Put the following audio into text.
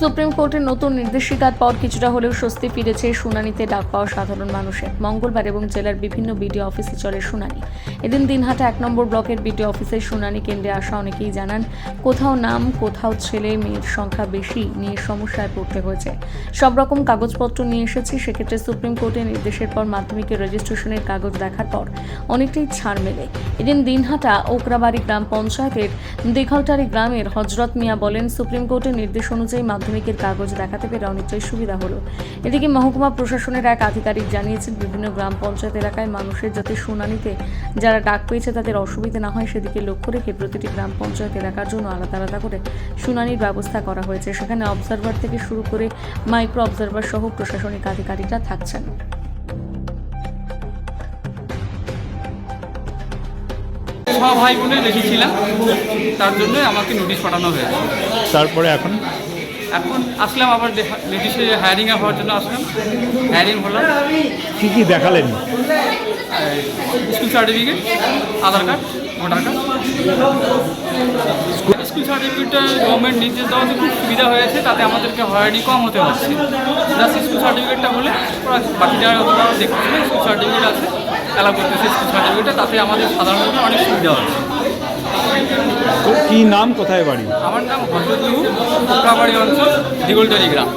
Supreme কোর্টের নতুন নির্দেশিকার পর কিছুটা হলেও স্বস্তি ফিরেছে শুনানিতে ডাক পাওয়া সাধারণ মানুষের। মঙ্গলবার এবং জেলার বিভিন্ন বিডিও অফিসে চলে শুনানি। এদিন দিনহাটা এক নম্বর ব্লকের বিডিও অফিসের শুনানি কেন্দ্রে আসা অনেকেই জানান, কোথাও নাম, কোথাও ছেলে মেয়ের সংখ্যা বেশি নিয়ে সমস্যায় পড়তে হয়েছে। সব রকম কাগজপত্র নিয়ে এসেছি, সেক্ষেত্রে সুপ্রিম কোর্টের নির্দেশের পর মাধ্যমিকের রেজিস্ট্রেশনের কাগজ দেখার পর অনেকটাই ছাড় মেলে। এদিন দিনহাটা ওকরাবাড়ি গ্রাম পঞ্চায়েতের দিঘলটারি গ্রামের হজরত মিয়া বলেন, সুপ্রিম কোর্টের নির্দেশ অনুযায়ী মাধ্যমিকের কাগজ দেখাতে পেরে অনেকটাই সুবিধা হলো। এদিকে মহকুমা প্রশাসনের এক আধিকারিক জানিয়েছেন, বিভিন্ন গ্রাম পঞ্চায়েত এলাকায় মানুষের যাতে শুনানিতে যারা ডাক পেয়েছে তাদের অসুবিধা না হয় সেদিকে লক্ষ্য রেখে প্রতিটি গ্রাম পঞ্চায়েত এলাকার জন্য আলাদা আলাদা করে শুনানির ব্যবস্থা করা হয়েছে। সেখানে অবজারভার থেকে শুরু করে মাইক্রো অবজারভার সহ প্রশাসনিক আধিকারিকরা থাকছেন। ছ ভাই বোনের লিখেছিলাম তার জন্য আমাকে নোটিশ পাঠানো হয়েছে। তারপরে এখন? এখন আসলাম আবার নোটিশে হায়ারিং হওয়ার জন্য আসলাম। হায়ারিং হলাম কি কি দেখালেন? School certificate Aadhaar card voter card school সার্টিফিকেটটা গভর্নমেন্ট নির্দেশ দেওয়াতে খুব সুবিধা হয়েছে তাতে আমাদেরকে হয়রানি কম হতে হচ্ছে। জাস্ট স্কুল সার্টিফিকেটটা হলে বাকি যারা ওরা দেখতেছে স্কুল সার্টিফিকেট আছে। অ্যালাউ করতেছে স্কুল তাতে আমাদের সাধারণ অনেক সুবিধা হচ্ছে তো কি নাম কোথায় বাড়ি? আমার নাম হজরত কোটাবাড়ি অঞ্চল দিগলটারি গ্রাম।